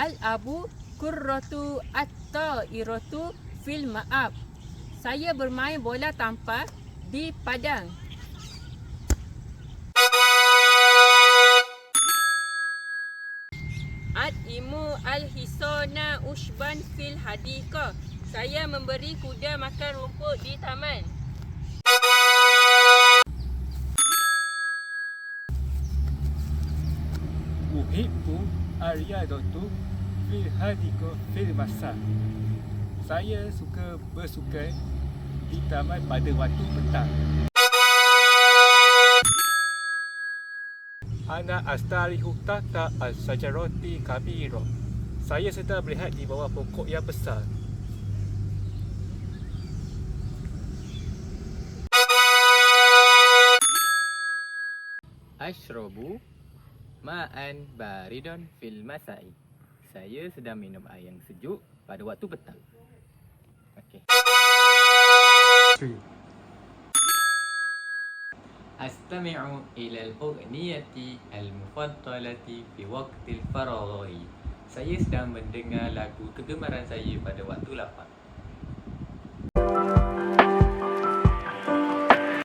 Al-abu kurratu at-ta'iratu fil ma'ab. Saya bermain bola tampar di padang. Ad-imu al-hisona ushban fil hadika. Saya memberi kuda makan rumput di taman. Uhibbu Aryadatu fil hadiko fil masa. Saya suka bersukan di taman pada waktu petang. Ana astarihu tata al-sajarati kabiro. Saya sedang melihat di bawah pokok yang besar. Ashrobu ma'an baridon fil masai. Saya sedang minum air yang sejuk pada waktu petang. Okey. Astami'u ila al-ughniyati al-mufaddalati fi waqtil faraghi. Saya sedang mendengar lagu kegemaran saya pada waktu lapang.